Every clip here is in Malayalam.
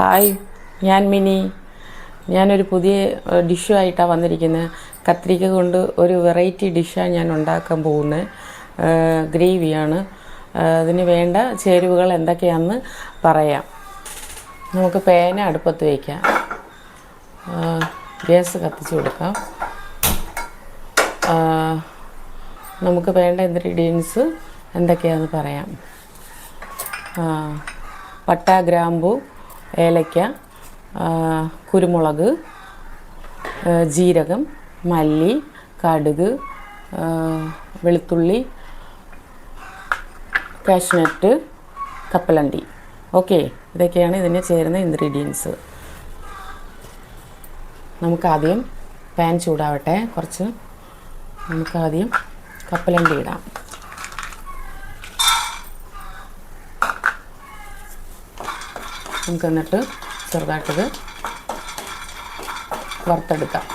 ഹായ് ഞാൻ മിനി. ഞാനൊരു പുതിയ ഡിഷുമായിട്ടാണ് വന്നിരിക്കുന്നത് കത്രിക കൊണ്ട് ഒരു വെറൈറ്റി ഡിഷാണ് ഞാൻ ഉണ്ടാക്കാൻ പോകുന്നത് ഗ്രേവിയാണ്. അതിന് വേണ്ട ചേരുവകൾ എന്തൊക്കെയാണെന്ന് പറയാം. നമുക്ക് പേന അടുപ്പത്ത് വയ്ക്കാം ഗ്യാസ് കത്തിച്ച് കൊടുക്കാം. നമുക്ക് വേണ്ട ഇൻഗ്രീഡിയൻസ് എന്തൊക്കെയാണെന്ന് പറയാം. പട്ട ഗ്രാമ്പു ഏലക്ക ആ, കുരുമുളക് ജീരകം മല്ലി കടുക് വെളുത്തുള്ളി കാഷ്നട്ട് കപ്പലണ്ടി. ഓക്കെ ഇതൊക്കെയാണ് ഇതിന് ചേരുന്ന ഇൻഗ്രീഡിയൻസ് നമുക്കാദ്യം പാൻ ചൂടാവട്ടെ. കുറച്ച് നമുക്കാദ്യം കപ്പലണ്ടി ഇടാം. നമുക്ക് എന്നിട്ട് ചെറുതായിട്ടത് വറുത്തെടുക്കാം.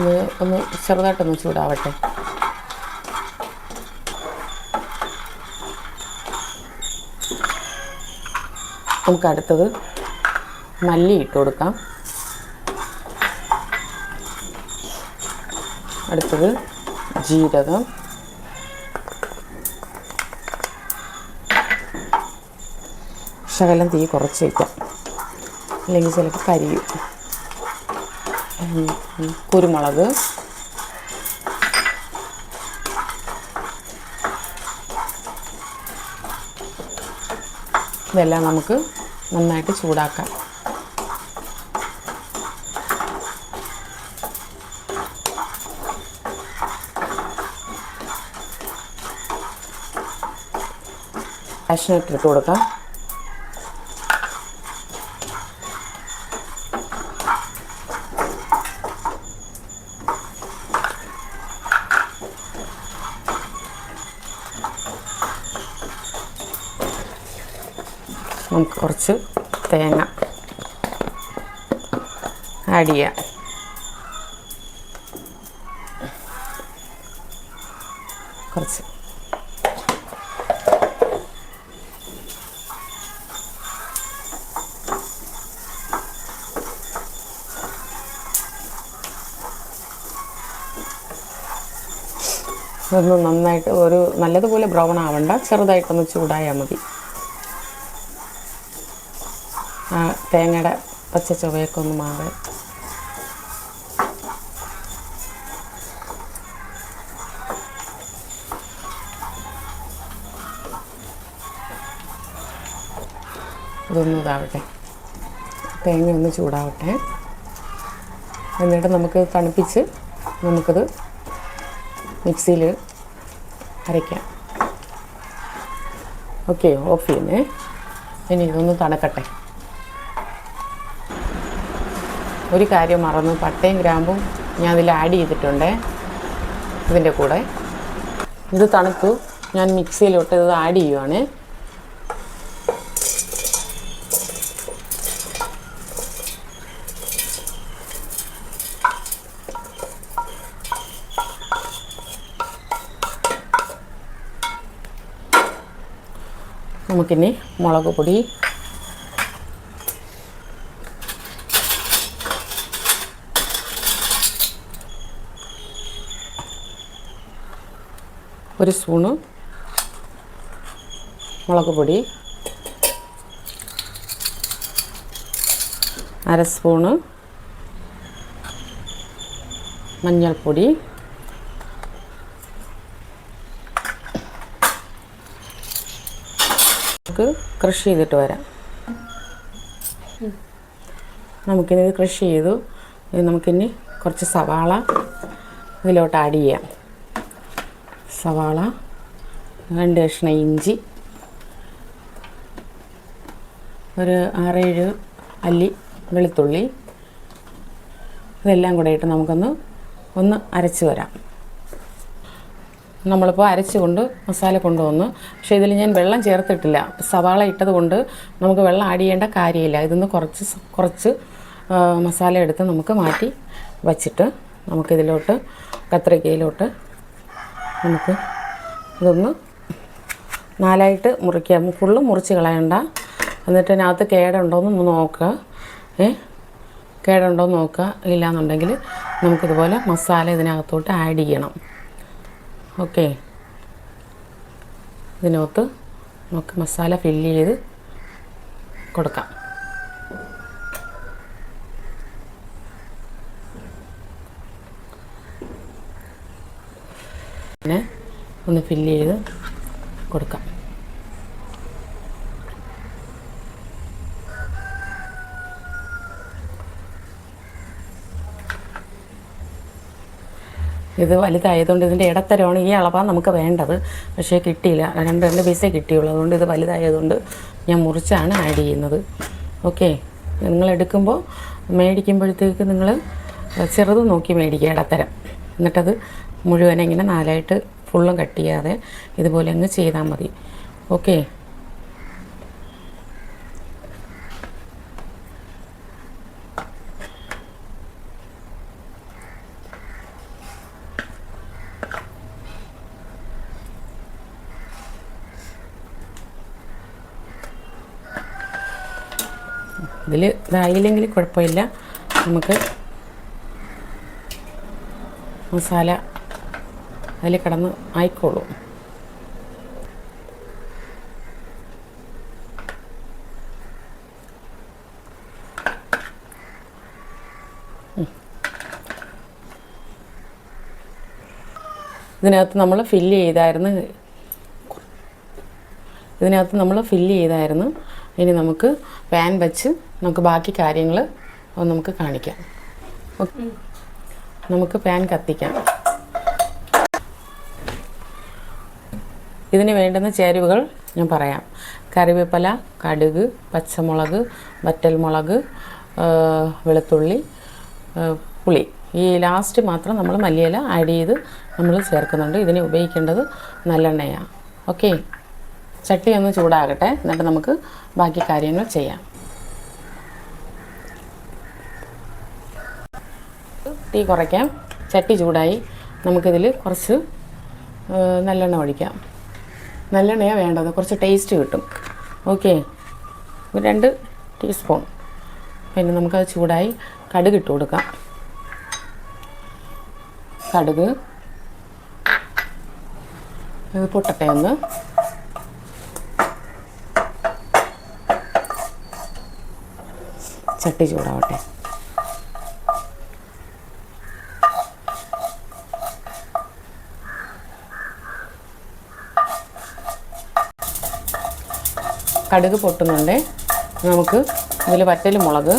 അത് ഒന്ന് ചെറുതായിട്ടൊന്ന് ചൂടാവട്ടെ. നമുക്ക് അടുത്തത് മല്ലി ഇട്ട് കൊടുക്കാം. അടുത്തത് ജീരകം. ശകലം തീ കുറച്ച് വയ്ക്കാം. അല്ലെങ്കിൽ ചിലപ്പോൾ കരിയും. കുരുമുളക്. ഇതെല്ലാം നമുക്ക് നന്നായിട്ട് ചൂടാക്കാം. കാഷ്നട്ട് ഇട്ട് കൊടുക്കാം. നമുക്ക് കുറച്ച് തേങ്ങ ആഡ് ചെയ്യാം. കുറച്ച്. ഒന്ന് നന്നായിട്ട് ഒരു നല്ലതുപോലെ ബ്രൗൺ ആവണ്ട ചെറുതായിട്ടൊന്ന് ചൂടായാൽ മതി. തേങ്ങയുടെ പച്ച ചുവയൊക്കെ ഒന്ന് മാറി. ഇതൊന്നും ഇതാവട്ടെ. തേങ്ങ ഒന്ന് ചൂടാവട്ടെ. എന്നിട്ട് നമുക്ക് തണുപ്പിച്ച് നമുക്കത് മിക്സിയിൽ അരയ്ക്കാം. ഓക്കെ ഓഫ് ചെയ്യുന്നേ. ഇനി ഇതൊന്ന് തണുക്കട്ടെ. ഒരു കാര്യം മറന്നു. പട്ടയും ഗ്രാമ്പും ഞാൻ അതിൽ ആഡ് ചെയ്തിട്ടുണ്ട്. ഇതിന്റെ കൂടെ. ഇത് തണുത്തു. ഞാൻ മിക്സിയിലോട്ട് ഇത് ആഡ് ചെയ്യുവാണ്. നമുക്കിനി മുളക് പൊടി ഒരു സ്പൂണ് മുളക് പൊടി അര സ്പൂണ് മഞ്ഞൾപ്പൊടി നമുക്ക് കൃഷി ചെയ്തിട്ട് വരാം. നമുക്കിനി കൃഷി ചെയ്തു നമുക്കിനി കുറച്ച് സവാള ഇതിലോട്ട് ആഡ് ചെയ്യാം. സവാള രണ്ട് കഷ്ണം ഇഞ്ചി ഒരു ആറേഴ് അല്ലി വെളുത്തുള്ളി ഇതെല്ലാം കൂടെ ഇട്ട് നമുക്കൊന്ന് ഒന്ന് അരച്ച് വരാം. നമ്മളിപ്പോൾ അരച്ചുകൊണ്ട് മസാല കൊണ്ടുവന്നു പക്ഷേ ഇതിൽ ഞാൻ വെള്ളം ചേർത്തിട്ടില്ല. സവാള ഇട്ടത് കൊണ്ട് നമുക്ക് വെള്ളം ആഡ് ചെയ്യേണ്ട കാര്യമില്ല. ഇതൊന്ന് കുറച്ച് കുറച്ച് മസാല എടുത്ത് നമുക്ക് മാറ്റി വച്ചിട്ട് നമുക്കിതിലോട്ട് കത്രിക്കയിലോട്ട് നമുക്ക് ഇതൊന്ന് നാലായിട്ട് മുറിക്കാം ഫുള്ളും മുറിച്ച് കളയണ്ട. എന്നിട്ട് അതിനകത്ത് കേടുണ്ടോയെന്ന് നോക്കുക. ഏ? കേടുണ്ടോയെന്ന് നോക്കുക. ഇല്ലയെന്നുണ്ടെങ്കിൽ നമുക്കിതുപോലെ മസാല ഇതിനകത്തോട്ട് ആഡ് ചെയ്യണം. ഓക്കെ. ഇതിനകത്ത് നമുക്ക് മസാല ഫില്ല് ചെയ്ത് കൊടുക്കാം. പിന്നെ ഒന്ന് ഫില്ല് ചെയ്ത് കൊടുക്കാം. ഇത് വലുതായതുകൊണ്ട് ഇതിന്റെ ഇടത്തരമാണ് ഈ അളവാണ് നമുക്ക് വേണ്ടത്. പക്ഷേ കിട്ടിയില്ല. രണ്ട് രണ്ട് പീസേ കിട്ടിയുള്ളൂ. അതുകൊണ്ട് ഇത് വലുതായതുകൊണ്ട് ഞാൻ മുറിച്ചാണ് ആഡ് ചെയ്യുന്നത്. ഓക്കെ നിങ്ങൾ എടുക്കുമ്പോൾ മേടിക്കുമ്പോഴത്തേക്ക് നിങ്ങൾ ചെറുത് നോക്കി മേടിക്കുക ഇടത്തരം. എന്നിട്ടത് മുഴുവൻ ഇങ്ങനെ നാലായിട്ട് ഫുള്ളും കട്ട് ചെയ്യാതെ ഇതുപോലെ അങ്ങ് ചെയ്താൽ മതി. ഓക്കെ ഇതിൽ ഇതായില്ലെങ്കിൽ കുഴപ്പമില്ല. നമുക്ക് മസാല അതിൽ കിടന്ന് ആയിക്കോളും. ഇതിനകത്ത് നമ്മൾ ഫില്ല് ചെയ്തായിരുന്നു. ഇതിനകത്ത് നമ്മൾ ഫില്ല് ചെയ്തായിരുന്നു. ഇനി നമുക്ക് പാൻ വെച്ച് നമുക്ക് ബാക്കി കാര്യങ്ങൾ നമുക്ക് കാണിക്കാം. നമുക്ക് പാൻ കത്തിക്കാം. ഇതിന് വേണ്ടുന്ന ചേരുവകൾ ഞാൻ പറയാം. കറിവേപ്പില കടുക് പച്ചമുളക് വറ്റൽമുളക് മുളക് വെളുത്തുള്ളി പുളി. ഈ ലാസ്റ്റ് മാത്രം നമ്മൾ മല്ലിയില ആഡ് ചെയ്ത് നമ്മൾ ചേർക്കുന്നുണ്ട്. ഇതിന് ഉപയോഗിക്കേണ്ടത് നല്ലെണ്ണയാണ്. ഓക്കെ ചട്ടി ഒന്ന് ചൂടാകട്ടെ. എന്നിട്ട് നമുക്ക് ബാക്കി കാര്യങ്ങൾ ചെയ്യാം. തീ കുറയ്ക്കാം. ചട്ടി ചൂടായി. നമുക്കിതിൽ കുറച്ച് നല്ലെണ്ണ ഒഴിക്കാം. നല്ലെണ്ണയാണ് വേണ്ടത്. കുറച്ച് ടേസ്റ്റ് കിട്ടും. ഓക്കെ ഒരു രണ്ട് ടീസ്പൂൺ പിന്നെ നമുക്കത് ചൂടായി കടുക് ഇട്ട് കൊടുക്കാം. കടുക്. ഇത് പൊട്ടട്ടെ ഒന്ന്. ചട്ടി ചൂടാവട്ടെ. കടുക് പൊട്ടുന്നുണ്ട്. നമുക്ക് ഇതിൽ വറ്റൽ മുളക്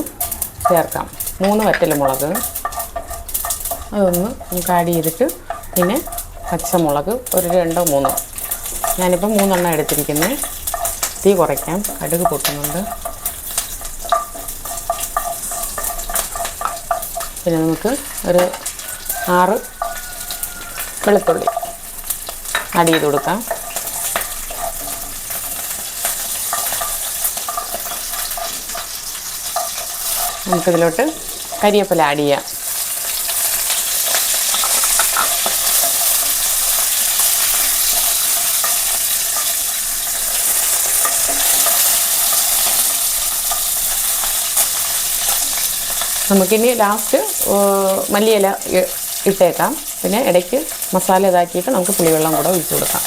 ചേർക്കാം. മൂന്ന് വറ്റൽ മുളക്. അതൊന്ന് നമുക്ക് ആഡ് ചെയ്തിട്ട് പിന്നെ പച്ചമുളക് ഒരു രണ്ടോ മൂന്നോ. ഞാനിപ്പോൾ മൂന്നെണ്ണം എടുത്തിരിക്കുന്നത് തീ കുറയ്ക്കാം. കടുക് പൊട്ടുന്നുണ്ട്. പിന്നെ നമുക്ക് ഒരു ആറ് വെളുത്തുള്ളി ആഡ് ചെയ്ത് കൊടുക്കാം. നമുക്കിതിലോട്ട് കരിയേപ്പില ആഡ് ചെയ്യാം. നമുക്കിനി ലാസ്റ്റ് മല്ലിയില ഇട്ടേക്കാം. പിന്നെ ഇടയ്ക്ക് മസാല ഇതാക്കിയിട്ട് നമുക്ക് പുളിവെള്ളം കൂടെ ഒഴിച്ചു കൊടുക്കാം.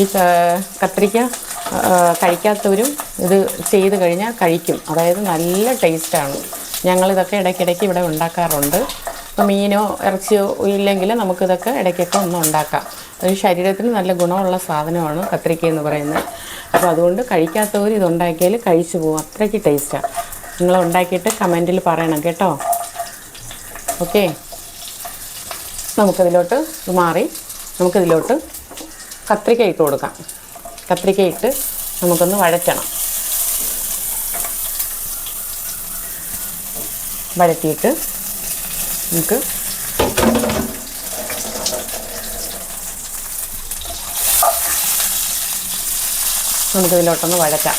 ഈ കത്തിരിക്ക കഴിക്കാത്തവരും ഇത് ചെയ്ത് കഴിഞ്ഞാൽ കഴിക്കും. അതായത് നല്ല ടേസ്റ്റാണ്. ഞങ്ങളിതൊക്കെ ഇടയ്ക്കിടയ്ക്ക് ഇവിടെ ഉണ്ടാക്കാറുണ്ട്. ഇപ്പോൾ മീനോ ഇറച്ചിയോ ഇല്ലെങ്കിൽ നമുക്കിതൊക്കെ ഇടയ്ക്കൊക്കെ ഒന്ന് ഉണ്ടാക്കാം. അത് ശരീരത്തിന് നല്ല ഗുണമുള്ള സാധനമാണ് കത്രിക്ക എന്ന് പറയുന്നത്. അപ്പോൾ അതുകൊണ്ട് കഴിക്കാത്തവർ ഇതുണ്ടാക്കിയാൽ കഴിച്ചു പോകും. അത്രയ്ക്ക് ടേസ്റ്റാണ് നിങ്ങൾ ഉണ്ടാക്കിയിട്ട് കമന്റിൽ പറയണം കേട്ടോ. ഓക്കെ. നമുക്കതിലോട്ട് മാറി നമുക്കിതിലോട്ട് കത്രിക്ക ഇട്ട് കൊടുക്കാം. കത്രിക്കയിട്ട് നമുക്കൊന്ന് വഴറ്റണം. വഴറ്റിയിട്ട് നമുക്ക് നമുക്കിതിലോട്ടൊന്ന് വഴറ്റാം.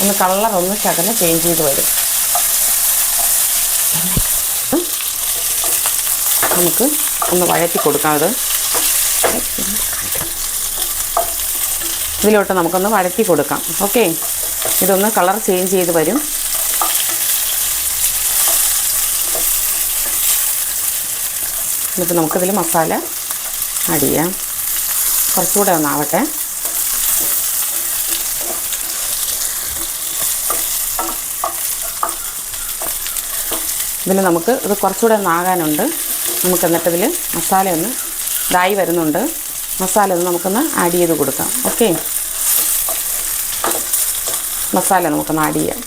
ഒന്ന് കളർ ഒന്ന് ശകലം ചേഞ്ച് ചെയ്ത് വരും. നമുക്ക് ഒന്ന് വഴറ്റി കൊടുക്കാം അത്. ഇതിലോട്ട് നമുക്കൊന്ന് വഴറ്റി കൊടുക്കാം. ഓക്കെ ഇതൊന്ന് കളർ ചേഞ്ച് ചെയ്ത് വരും. എന്നിട്ട് നമുക്കിതിൽ മസാല ആഡ് ചെയ്യാം. കുറച്ചുകൂടെ ഒന്നാവട്ടെ. ഇതിൽ നമുക്ക് ഇത് കുറച്ചുകൂടെ ഒന്നാകാനുണ്ട് നമുക്ക് എന്നിട്ട് ഇതിൽ മസാല ഒന്ന് ഇതായി വരുന്നുണ്ട്. മസാല ഒന്ന് നമുക്കൊന്ന് ആഡ് ചെയ്ത് കൊടുക്കാം. ഓക്കെ മസാല നമുക്കൊന്ന് ആഡ് ചെയ്യാം.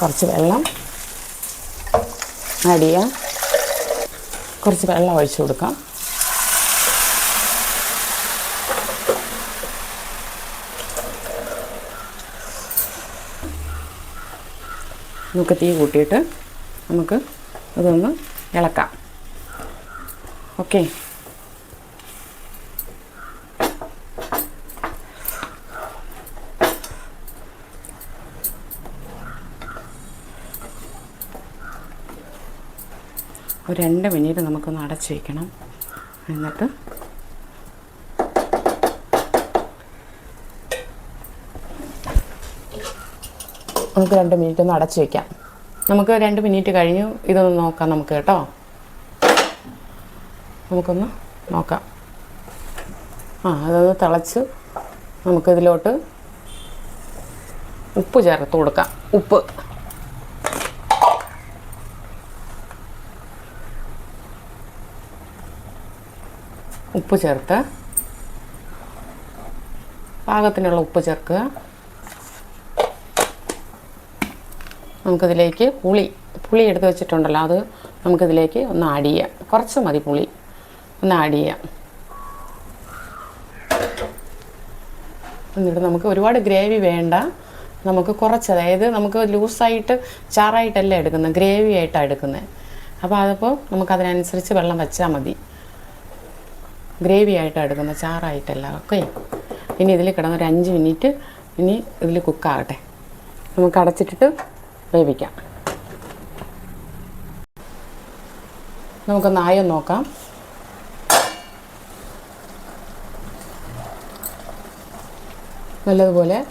കുറച്ച് വെള്ളം ആഡ് ചെയ്യാം. കുറച്ച് വെള്ളം ഒഴിച്ചു കൊടുക്കാം. നമുക്ക് തീ കൂട്ടിയിട്ട് നമുക്ക് അതൊന്ന് ഇളക്കാം. ഓക്കെ. ഒരു രണ്ട് മിനിറ്റ് നമുക്കൊന്ന് അടച്ച് വയ്ക്കണം എന്നിട്ട് നമുക്ക് രണ്ട് മിനിറ്റ് ഒന്ന് അടച്ചു വെക്കാം. നമുക്ക് രണ്ട് മിനിറ്റ് കഴിഞ്ഞു. ഇതൊന്ന് നോക്കാം നമുക്ക് കേട്ടോ. നമുക്കൊന്ന് നോക്കാം. ആ അതൊന്ന് തിളച്ച് നമുക്കിതിലോട്ട് ഉപ്പ് ചേർത്ത് കൊടുക്കാം. ഉപ്പ്. ഉപ്പ് ചേർത്ത്. പാകത്തിനുള്ള ഉപ്പ് ചേർക്കുക. നമുക്കിതിലേക്ക് പുളി പുളി എടുത്ത് വെച്ചിട്ടുണ്ടല്ലോ അത് നമുക്കിതിലേക്ക് ഒന്ന് ആഡ് ചെയ്യാം. കുറച്ച് മതി പുളി. ഒന്ന് ആഡ് ചെയ്യാം. എന്നിട്ട് നമുക്ക് ഒരുപാട് ഗ്രേവി വേണ്ട. നമുക്ക് കുറച്ച് അതായത് നമുക്ക് ലൂസായിട്ട് ചാറായിട്ടല്ല എടുക്കുന്നത് ഗ്രേവി ആയിട്ടാണ് എടുക്കുന്നത്. അപ്പോൾ അതിപ്പോൾ നമുക്കതിനനുസരിച്ച് വെള്ളം വെച്ചാൽ മതി. ഗ്രേവി ആയിട്ടാണ് എടുക്കുന്നത് ചാറായിട്ടല്ല. ഓക്കെ. ഇനി ഇതിൽ കിടന്നൊരു അഞ്ച് മിനിറ്റ് ഇനി ഇതിൽ കുക്കാകട്ടെ നമുക്ക് അടച്ചിട്ടിട്ട് വേവിക്കാം. നമുക്ക് നായം നോക്കാം. നല്ലതുപോലെ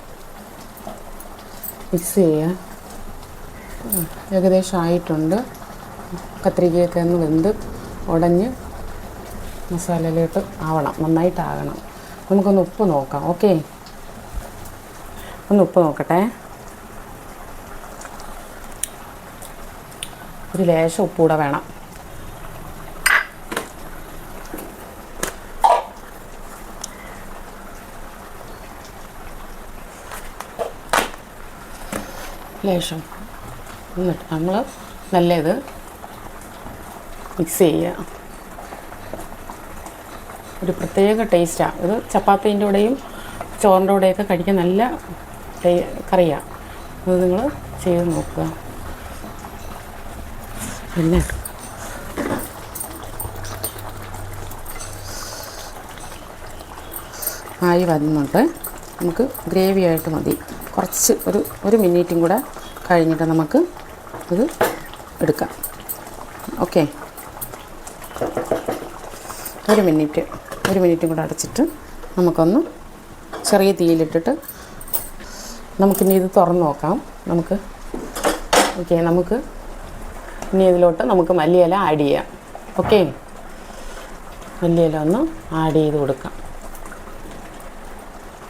മിക്സ് ചെയ്യുക ഏകദേശം ആയിട്ടുണ്ട്. കത്രികയൊക്കെ ഒന്ന് വെന്ത് ഉടഞ്ഞ് മസാലയിലോട്ട് ആവണം. നന്നായിട്ടാകണം. നമുക്കൊന്ന് ഉപ്പ് നോക്കാം. ഓക്കെ? ഒന്ന് ഉപ്പ് നോക്കട്ടെ. ഒരു ലേശം ഉപ്പൂടെ വേണം. ലേശം. എന്നിട്ട് നമ്മൾ നല്ല ഇത് മിക്സ് ചെയ്യുക. ഒരു പ്രത്യേക ടേസ്റ്റാണ് ഇത് ചപ്പാത്തീന്റെ കൂടെയും ചോറിന്റെ കൂടെയൊക്കെ കഴിക്കാൻ നല്ല കറിയാണ് അത് നിങ്ങൾ ചെയ്ത് നോക്കുക. പിന്നെ ആയി വരുന്നുണ്ട് നമുക്ക് ഗ്രേവി ആയിട്ട് മതി. കുറച്ച് ഒരു ഒരു മിനിറ്റും കൂടെ കഴിഞ്ഞിട്ട് നമുക്ക് ഇത് എടുക്കാം. ഓക്കെ. ഒരു മിനിറ്റ് ഒരു മിനിറ്റും കൂടെ അടച്ചിട്ട് നമുക്കൊന്ന് ചെറിയ തീയിലിട്ടിട്ട് നമുക്കിനി ഇത് തുറന്ന് നോക്കാം. നമുക്ക് ഓക്കെ നമുക്ക് ഇനി ഇതിലോട്ട് നമുക്ക് മല്ലിയില ആഡ് ചെയ്യാം. ഓക്കെ മല്ലിയില ഒന്ന് ആഡ് ചെയ്ത് കൊടുക്കാം.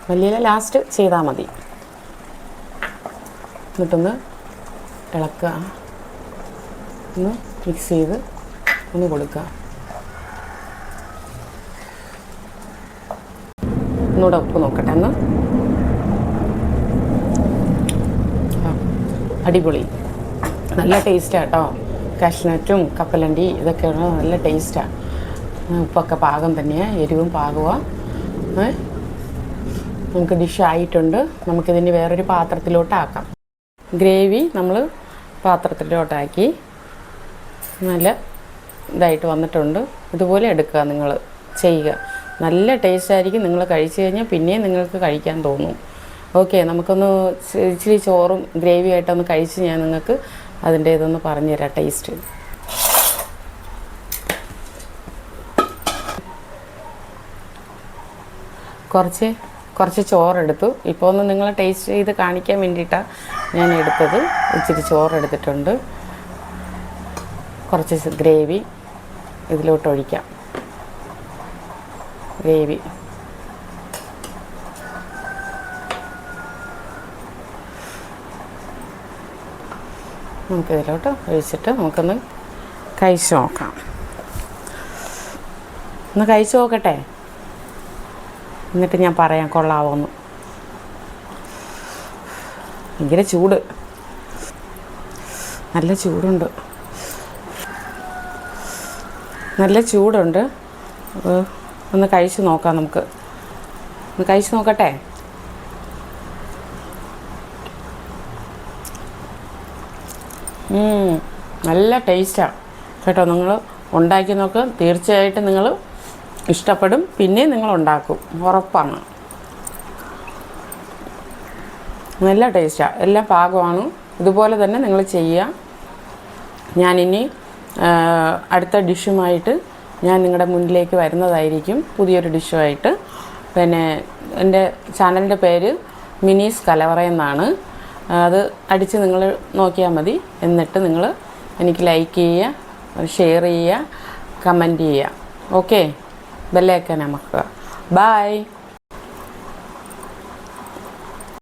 മല്ലിയില ലാസ്റ്റ് ചെയ്താൽ മതി. എന്നിട്ടൊന്ന് ഇളക്കുക. ഒന്ന് മിക്സ് ചെയ്ത് ഒന്ന് കൊടുക്കുക. ഒന്നുകൂടെ ഉപ്പ് നോക്കട്ടെ ഒന്ന്. അടിപൊളി. നല്ല ടേസ്റ്റാട്ടോ കാഷ്നട്ടും കപ്പലണ്ടി ഇതൊക്കെയാണ് നല്ല ടേസ്റ്റാണ് ഉപ്പൊക്കെ പാകം തന്നെയാണ് എരിവും പാകമാണ് നമുക്ക് ഡിഷ് ആയിട്ടുണ്ട്. നമുക്കിതിന് വേറൊരു പാത്രത്തിലോട്ടാക്കാം. ഗ്രേവി നമ്മൾ പാത്രത്തിലോട്ടാക്കി. നല്ല ഇതായിട്ട് വന്നിട്ടുണ്ട്. ഇതുപോലെ എടുക്കുക നിങ്ങൾ ചെയ്യുക. നല്ല ടേസ്റ്റ് ആയിരിക്കും നിങ്ങൾ കഴിച്ചു കഴിഞ്ഞാൽ പിന്നെയും നിങ്ങൾക്ക് കഴിക്കാൻ തോന്നും. ഓക്കെ നമുക്കൊന്ന് ഇച്ചിരി ചോറും ഗ്രേവി ആയിട്ടൊന്ന് കഴിച്ച് ഞാൻ നിങ്ങൾക്ക് അതിന്റെ ഇതൊന്ന് പറഞ്ഞുതരാം ടേസ്റ്റ് കുറച്ച് കുറച്ച് ചോറെടുത്തു. ഇപ്പോൾ ഒന്ന് നിങ്ങൾ ടേസ്റ്റ് ചെയ്ത് കാണിക്കാൻ വേണ്ടിയിട്ടാണ് ഞാൻ എടുത്തത്. ഇച്ചിരി ചോറെടുത്തിട്ടുണ്ട്. കുറച്ച് ഗ്രേവി ഇതിലോട്ട് ഒഴിക്കാം ഗ്രേവി. നമുക്കിതിലോട്ട് ഒഴിച്ചിട്ട് നമുക്കൊന്ന് കഴിച്ച് നോക്കാം. ഒന്ന് കഴിച്ച് നോക്കട്ടെ? എന്നിട്ട് ഞാൻ പറയാം കൊള്ളാവോന്ന്. ഭയങ്കര ചൂട്. നല്ല ചൂടുണ്ട്. നല്ല ചൂടുണ്ട്. ഒന്ന് കഴിച്ച് നോക്കാം നമുക്ക്. ഒന്ന് കഴിച്ച് നോക്കട്ടെ? നല്ല ടേസ്റ്റാണ് കേട്ടോ നിങ്ങൾ ഉണ്ടാക്കി നോക്ക്. തീർച്ചയായിട്ടും നിങ്ങൾ ഇഷ്ടപ്പെടും. പിന്നെയും നിങ്ങൾ ഉണ്ടാക്കും. ഉറപ്പാണ്. നല്ല ടേസ്റ്റാണ് എല്ലാം പാകമാണ്. ഇതുപോലെ തന്നെ നിങ്ങൾ ചെയ്യുക. ഞാനിനി അടുത്ത ഡിഷുമായിട്ട് ഞാൻ നിങ്ങളുടെ മുന്നിലേക്ക് വരുന്നതായിരിക്കും. പുതിയൊരു ഡിഷുമായിട്ട്. പിന്നെ എന്റെ ചാനലിന്റെ പേര് മിനീസ് കലവറ എന്നാണ്. അത് അടിച്ച് നിങ്ങൾ നോക്കിയാൽ മതി. എന്നിട്ട് നിങ്ങൾ എനിക്ക് ലൈക്ക് ചെയ്യുക ഷെയർ ചെയ്യുക കമന്റ് ചെയ്യുക. Okay ബെല്ലേക്കാൻ അമക്കുക bye